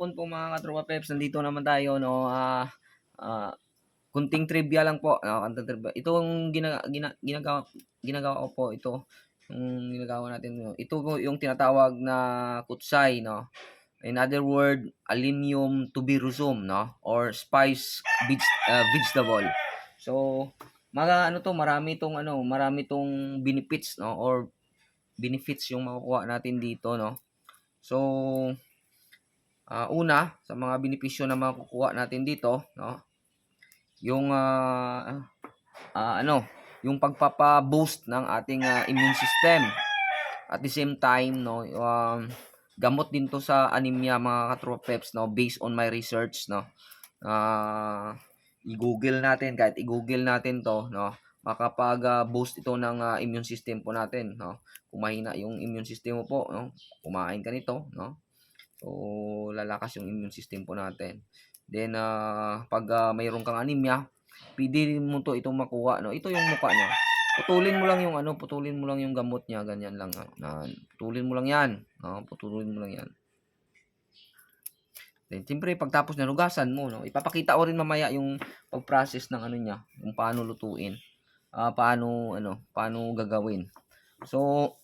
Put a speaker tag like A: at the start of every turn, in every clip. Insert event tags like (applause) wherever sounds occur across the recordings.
A: hapon po mga katropa peps. Nandito naman tayo no. Ah ah, kunting trivia lang po. No, kunting trivia. Ito ang gina, gina, ginagawa ginagawa ko po ito. Yung ginagawa natin no. Ito po yung tinatawag na kutsay no. In other word, aluminium tuberosum no or spice veg, ah, vegetable. So, mga ano to, marami tong ano, marami tong benefits no or benefits yung makukuha natin dito no. So, ah una sa mga benepisyo na makukuha natin dito, no? Yung ah ah, ano, yung pagpapa-boost ng ating ah, immune system. At the same time, no, um, gamot din to sa anemia mga katropeps, no, based on my research, no. Ah, i-google natin, kahit i-google natin to, no, makapag-boost ito ng ah, immune system po natin, no. Kung mahina yung immune system mo po, no, kumain ka nito, no. So, lalakas yung immune system po natin. Then, ah, pag ah, mayroon kang anemia, pwede mo to itong makuha, no. Ito yung mukha niya. Putulin mo lang yung ano, putulin mo lang yung gamot niya, ganyan lang. ah, Na, putulin mo lang yan. No, putulin mo lang yan. Then, siyempre, pagtapos na lugasan mo, no, ipapakita ko rin mamaya yung pag-process ng ano niya, kung paano lutuin. Ah, paano, ano, paano gagawin. So,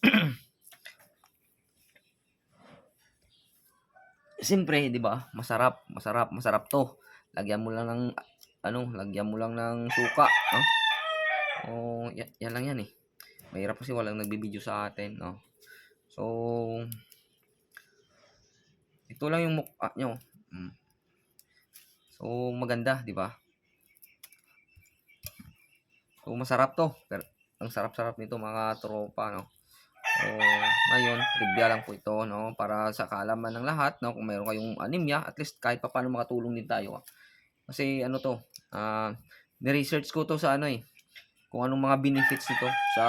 A: (clears throat) siyempre, di ba, masarap, masarap, masarap to. Lagyan mo lang ng, ano, lagyan mo lang ng suka, no? Oh, yan, yan lang yan eh. Mahirap kasi walang nagbibideo sa atin, no? So, ito lang yung mukha nyo. Mm. So, maganda, di ba? So, masarap to. Pero, ang sarap-sarap nito mga tropa, no? So, ngayon, trivia lang po ito, no? Para sa kaalaman ng lahat, no? Kung mayroon kayong anemia, at least kahit pa paano makatulong din tayo. ah. Kasi, ano to, ah, ni-research ko to sa ano eh, kung anong mga benefits nito sa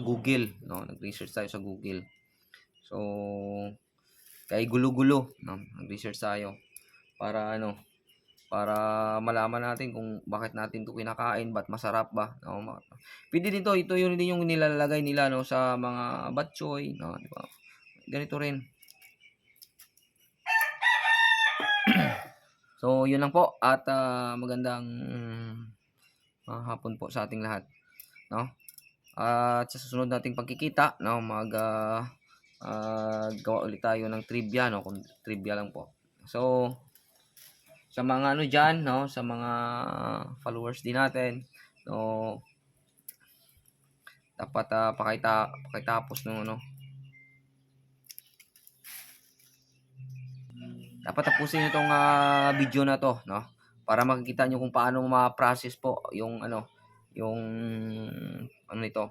A: Google, no? Nag-research tayo sa Google. So, kay gulo-gulo, no? Nag-research tayo para ano, para malaman natin kung bakit natin 'to kinakain, ba't masarap ba, no? Pwede din to, ito yun din yung nilalagay nila no sa mga batchoy, no, di ba? Ganito rin. (clears throat) so, yun lang po at ah, magandang ah, hapon po sa ating lahat, no? At sa susunod nating pagkikita, no, mag ah, ah, gawa ulit tayo ng trivia, no, kung trivia lang po. So, sa mga ano diyan, no, sa mga followers din natin, no, dapat ah, pakita pakitapos ng ano. Dapat tapusin itong ah, video na to, no? Para makikita nyo kung paano ma-process po yung ano, yung ano nito,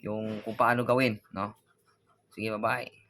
A: yung kung paano gawin, no? Sige, bye-bye.